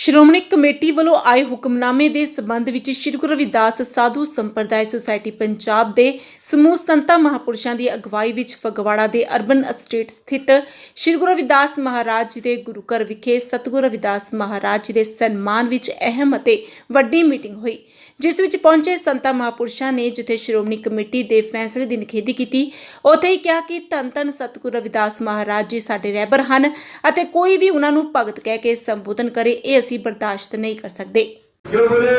Shiromani committee ਵੱਲੋਂ ਆਏ ਹੁਕਮਨਾਮੇ ਦੇ ਸਬੰਧ ਵਿੱਚ ਸ੍ਰੀ ਗੁਰੂ ਰਵਿਦਾਸ ਸਾਧੂ ਸੰਪਰਦਾਇ ਸੁਸਾਇਟੀ ਪੰਜਾਬ ਦੇ ਸਮੂਹ ਸੰਤਾਂ ਮਹਾਪੁਰਸ਼ਾਂ ਦੀ ਅਗਵਾਈ ਵਿੱਚ ਫਗਵਾੜਾ ਦੇ ਅਰਬਨ ਅਸਟੇਟ ਸਥਿਤ ਸ੍ਰੀ ਗੁਰੂ ਰਵਿਦਾਸ ਮਹਾਰਾਜ ਜੀ ਦੇ ਗੁਰੂ ਘਰ ਵਿਖੇ ਸਤਿਗੁਰੂ ਰਵਿਦਾਸ ਮਹਾਰਾਜ ਜੀ ਦੇ ਸਨਮਾਨ ਵਿੱਚ ਅਹਿਮ ਅਤੇ ਵੱਡੀ ਮੀਟਿੰਗ ਹੋਈ, ਜਿਸ ਵਿੱਚ ਪਹੁੰਚੇ ਸੰਤਾਂ ਮਹਾਪੁਰਸ਼ਾਂ ਨੇ ਜਿੱਥੇ ਸ਼੍ਰੋਮਣੀ ਕਮੇਟੀ ਦੇ ਫੈਸਲੇ ਦੀ ਨਿਖੇਧੀ ਕੀਤੀ, ਉੱਥੇ ਹੀ ਕਿਹਾ ਕਿ ਧੰਨ ਧੰਨ ਸਤਿਗੁਰੂ ਰਵਿਦਾਸ ਮਹਾਰਾਜ ਜੀ ਸਾਡੇ ਰਹਿਬਰ ਹਨ ਅਤੇ ਕੋਈ ਵੀ ਉਹਨਾਂ ਨੂੰ ਭਗਤ ਕਹਿ ਕੇ ਸੰਬੋਧਨ ਕਰੇ, ਇਹ ਅਸੀਂ ਬਰਦਾਸ਼ਤ ਨਹੀਂ ਕਰ ਸਕਦੇ ਜੁਗਲੇ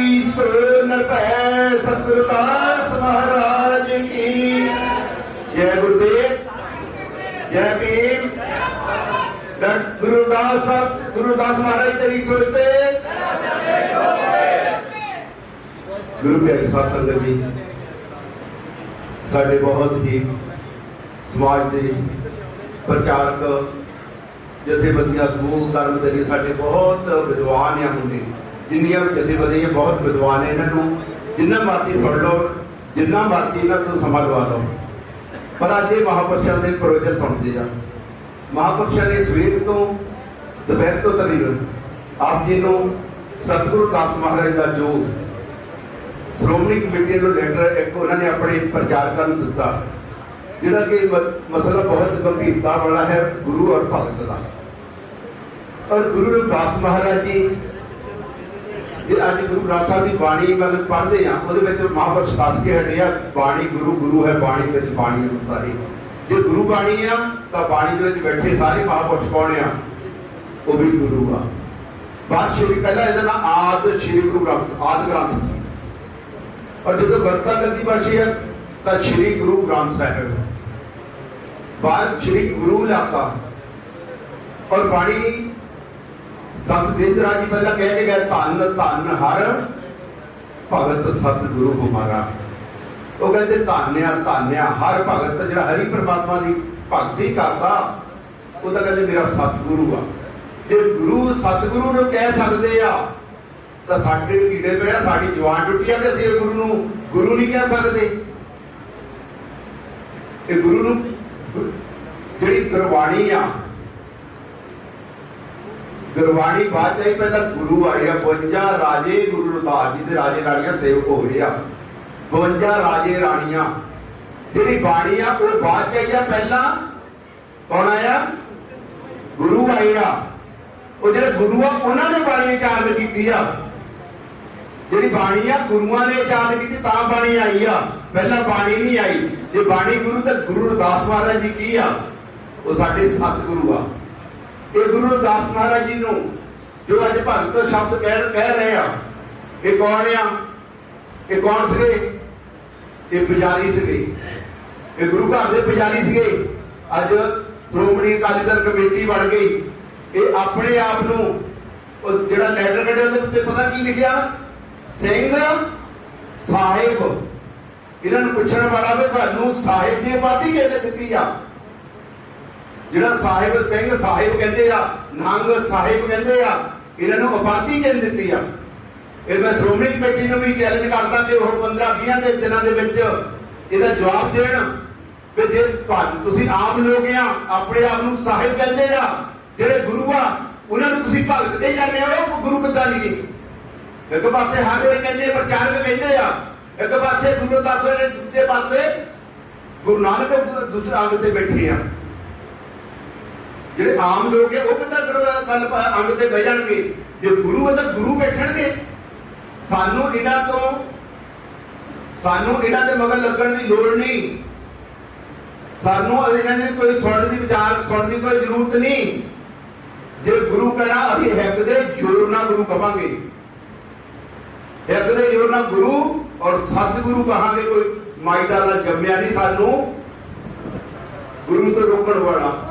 ਈਸ਼ਵਰ ਨਰਪੈ ਸਤਿਗੁਰੂ ਦਾਸ ਮਹਾਰਾਜ ਕੀ ਜੈ ਗੁਰਦੇਵ ਜੈ ਭੀਮ ਜੈ ਗੁਰਦਾਸ ਸਾਹਿਬ ਗੁਰਦਾਸ ਮਹਾਰਾਜ ਜਥੇਬੰਦੀਆਂ ਸਮੂਹ ਕਰਮ ਦੇ ਸਾਡੇ ਬਹੁਤ ਵਿਦਵਾਨ ਆ ਮੁੰਡੇ। ਜਿੰਨੀਆਂ ਵੀ ਜਥੇਬੰਦੀਆਂ ਬਹੁਤ ਵਿਦਵਾਨ ਨੇ ਇਹਨਾਂ ਨੂੰ। ਜਿੰਨਾ ਮਰਜ਼ੀ ਸੁਣ ਲਓ, ਜਿੰਨਾ ਮਰਜ਼ੀ ਇਹਨਾਂ ਤੋਂ ਸਮਾਂ ਲਵਾ ਲਓ। ਪਰ ਅੱਜ ਇਹ ਮਹਾਪੁਰਸ਼ਾਂ ਦੇ ਪ੍ਰਵਚਨ ਸੁਣਦੇ ਆ। ਮਹਾਪੁਰਸ਼ਾਂ ਨੇ ਸਵੇਰ ਤੋਂ ਦੁਪਹਿਰ ਤੋਂ ਤਕਰੀਬਨ ਆਪ ਜੀ ਨੂੰ ਸਤਿਗੁਰੂ ਦਾਸ ਮਹਾਰਾਜ ਦਾ ਜੋ ਸ਼੍ਰੋਮਣੀ ਕਮੇਟੀ ਨੂੰ ਲੈਟਰ ਇੱਕ ਉਹਨਾਂ ਨੇ ਆਪਣੇ ਪ੍ਰਚਾਰਕਾਂ ਨੂੰ ਦਿੱਤਾ। ਜਿਹੜਾ ਕਿ ਮ- ਮਸਲਾ ਬਹੁਤ ਗੰਭੀਰਤਾ ਵਾਲਾ ਹੈ ਗੁਰੂ ਔਰ ਭਗਤ ਦਾ। ਔਰ ਗੁਰੂ ਰਵਿਦਾਸ ਮਹਾਰਾਜ ਜੀ, ਜੇ ਅੱਜ ਗੁਰੂ ਗ੍ਰੰਥ ਸਾਹਿਬ ਦੀ ਬਾਣੀ ਵੱਲ ਪੜ੍ਹਦੇ ਆ ਉਹਦੇ ਵਿੱਚ ਮਹਾਂਪੁਰਸ਼ ਦੱਸ ਕੇ ਹਟੇ ਬਾਣੀ ਗੁਰੂ ਗੁਰੂ ਹੈ, ਬਾਣੀ ਵਿੱਚ ਬਾਣੀ ਅਨੁਸਾਰੀ ਜੇ ਗੁਰੂ ਬਾਣੀ ਆ, ਤਾਂ ਬਾਣੀ ਦੇ ਵਿੱਚ ਬੈਠੇ ਸਾਰੇ ਮਹਾਂਪੁਰਸ਼ ਕੌਣ ਆ? ਉਹ ਵੀ ਗੁਰੂ ਆ। ਬਾਤ ਸ਼ੁਰੂ ਪਹਿਲਾਂ ਇਹਦਾ ਨਾਮ ਆਦ ਸ਼੍ਰੀ ਗੁਰੂ ਗ੍ਰੰਥ, ਆਦ ਗ੍ਰੰਥ ਸੀ। ਔਰ ਜਦੋਂ ਵਰਤਾ ਕਰਦੀ ਬਾਸ਼ੀ ਹੈ ਤਾਂ ਸ਼੍ਰੀ ਗੁਰੂ ਗ੍ਰੰਥ ਸਾਹਿਬ। ਬਾਅਦ ਸ਼੍ਰੀ ਗੁਰੂ ਲਾਤਾ ਔਰ ਬਾਣੀ ਸੰਤ ਦੇਵਰਾ ਜੀ ਪਹਿਲਾਂ ਕਹਿ ਕੇ ਗਏ, ਧੰਨ ਧੰਨ ਹਰ ਭਗਤ ਸਤ ਹਮਾਰਾ। ਉਹ ਕਹਿੰਦੇ ਧੰਨਿਆ ਧੰਨਿਆ ਹਰ ਭਗਤ, ਜਿਹੜਾ ਹਰੀ ਪ੍ਰਮਾਤਮਾ ਦੀ ਭਗਤੀ ਕਰਦਾ, ਉਹ ਤਾਂ ਕਹਿੰਦੇ ਮੇਰਾ ਸਤਿਗੁਰੂ ਆ। ਜੇ ਗੁਰੂ ਸਤਿਗੁਰੂ ਨੂੰ ਕਹਿ ਸਕਦੇ ਆ, ਤਾਂ ਸਾਡੇ ਕੀੜੇ ਪਏ ਆ, ਸਾਡੀ ਜਵਾਨ ਟੁੱਟੀ ਆ ਤੇ ਅਸੀਂ ਗੁਰੂ ਨੂੰ ਗੁਰੂ ਨਹੀਂ ਕਹਿ ਸਕਦੇ। ਇਹ ਗੁਰੂ ਨੂੰ ਗੁਰਬਾਣੀ ਆ। ਗੁਰਬਾਣੀ ਬਾਅਦ ਚਾਹੀ ਪਹਿਲਾਂ ਗੁਰੂ ਆਏ ਆ 52 ਰਾਜੇ ਗੁਰੂ ਰਤਾਜ ਜੀ ਦੇ ਰਾਜੇ ਰਾਣੀਆਂ ਸੇਵਕ ਹੋ ਗਏ ਆ। 52 ਰਾਜੇ ਰਾਣੀਆਂ। ਜਿਹੜੀ ਬਾਣੀ ਆ, ਉਹ ਬਾਅਦ ਚਾਹੀ ਆ, ਪਹਿਲਾਂ ਕੌਣ ਆਇਆ? ਗੁਰੂ ਆਏ ਆ ਉਹ ਜਿਹੜੇ ਗੁਰੂ ਆ, ਉਹਨਾਂ ਨੇ ਬਾਣੀ ਚਾਰਜ ਕੀਤੀ ਆ। ਜਿਹੜੀ ਬਾਣੀ ਆ, ਗੁਰੂਆਂ ਨੇ ਚਾਰਜ ਕੀਤੀ, ਤਾਂ ਬਾਣੀ ਆਈ ਆ। ਪਹਿਲਾਂ ਬਾਣੀ ਨਹੀਂ ਆਈ। ਜੇ ਬਾਣੀ ਗੁਰੂ, ਤਾਂ ਗੁਰੂ ਰਦਾਸ ਮਹਾਰਾਜ ਜੀ ਕੀ ਆ? ਉਹ ਸਾਡੇ ਸਤਿਗੁਰੂ ਆ। ਇਹ ਗੁਰੂ ਦਾਸ ਮਹਾਰਾਜ ਜੀ ਨੂੰ ਜੋ ਅੱਜ ਭਗਤ ਸ਼ਬਦ ਕਹਿ ਕਹਿ ਰਹੇ ਆ ਇਹ ਕੌਣ ਆ? ਇਹ ਕੌਣ ਸੀਗੇ? ਇਹ ਪੁਜਾਰੀ ਸੀਗੇ। ਇਹ ਗੁਰੂ ਘਰ ਦੇ ਪੁਜਾਰੀ ਸੀਗੇ। ਅੱਜ ਸ਼੍ਰੋਮਣੀ ਅਕਾਲੀ ਦਲ ਕਮੇਟੀ ਬਣ ਗਈ। ਇਹ ਆਪਣੇ ਆਪ ਨੂੰ ਉਹ ਜਿਹੜਾ ਲੈਟਰ ਕੱਢਿਆ ਉਹਦੇ ਉੱਤੇ ਪਤਾ ਕੀ ਲਿਖਿਆ? ਸਿੰਘ ਸਾਹਿਬ। ਇਹਨਾਂ ਨੂੰ ਪੁੱਛਣ ਵਾਲਾ ਵੀ ਤੁਹਾਨੂੰ ਸਾਹਿਬ ਦੀ ਆਬਾਦੀ ਕਿਹਨੇ ਦਿੱਤੀ ਆ? ਜਿਹੜਾ ਸਾਹਿਬ ਸਿੰਘ ਸਾਹਿਬ ਕਹਿੰਦੇ ਆ, ਨੰਗ ਸਾਹਿਬ ਕਹਿੰਦੇ ਆ, ਇਹਨਾਂ ਨੂੰ ਉਪਾਧੀ ਕਿਹਨੇ ਦਿੱਤੀ ਆ। ਇਹ ਮੈਂ ਸ਼੍ਰੋਮਣੀ ਕਮੇਟੀ ਨੂੰ ਵੀ ਚੈਲੰਜ ਕਰਦਾ ਕਿ ਉਹ 15 20 ਦੇ ਦਿਨਾਂ ਦੇ ਵਿੱਚ ਇਹਦਾ ਜਵਾਬ ਦੇਣ। ਵੀ ਜੇ ਤੁਸੀਂ ਆਮ ਲੋਕ ਆ, ਆਪਣੇ ਆਪ ਨੂੰ ਸਾਹਿਬ ਕਹਿੰਦੇ ਆ, ਜਿਹੜੇ ਗੁਰੂ ਆ, ਉਹਨਾਂ ਨੂੰ ਤੁਸੀਂ ਭਗਤ ਦੇ ਜਾਂਦੇ ਆ ਉਹ ਗੁਰੂ ਕਿੱਦਾਂ ਨਹੀਂ ਇੱਕ ਪਾਸੇ ਹਾਰੇ ਕਹਿੰਦੇ, ਪ੍ਰਚਾਰਕ ਕਹਿੰਦੇ ਆ, ਇੱਕ ਪਾਸੇ ਗੁਰੂ ਦਾਸ ਨੇ ਦੂਜੇ ਪਾਸੇ ਗੁਰੂ ਨਾਨਕ ਦੂਸਰਾ ਅੰਗ ਤੇ ਬੈਠੇ ਆ। ਜਿਹੜੇ ਆਮ ਲੋਕ ਆ, ਉਹ ਕਿੱਦਾਂ ਗੱਲ ਅੰਗ ਤੇ ਬਹਿ ਜਾਣਗੇ। ਜੇ ਗੁਰੂ ਹੈ ਤਾਂ ਗੁਰੂ ਬੈਠਣਗੇ। ਸਾਨੂੰ ਇਹਨਾਂ ਤੋਂ, ਸਾਨੂੰ ਇਹਨਾਂ ਦੇ ਮਗਰ ਲੱਗਣ ਦੀ ਲੋੜ ਨਹੀਂ। ਸਾਨੂੰ ਇਹਨਾਂ ਦੇ ਕੋਈ ਸੁਣਨ ਦੀ ਵਿਚਾਰ, ਸੁਣਨ ਦੀ ਕੋਈ ਜ਼ਰੂਰਤ ਨਹੀਂ। ਜੇ ਗੁਰੂ ਕਹਿਣਾ, ਅਸੀਂ ਹਿੱਕ ਦੇ ਜੋਰ ਨਾਲ ਗੁਰੂ ਕਹਾਂਗੇ। ਹਿੱਕ ਦੇ ਜੋਰ ਨਾਲ ਗੁਰੂ ਔਰ ਸਤਿਗੁਰੂ ਕਹਾਂਗੇ, ਕੋਈ ਮਾਈ ਦਾ ਨਾਲ ਜੰਮਿਆ ਨਹੀਂ ਸਾਨੂੰ। ਗੁਰੂ ਤੋਂ ਰੋਕਣ ਵਾਲਾ।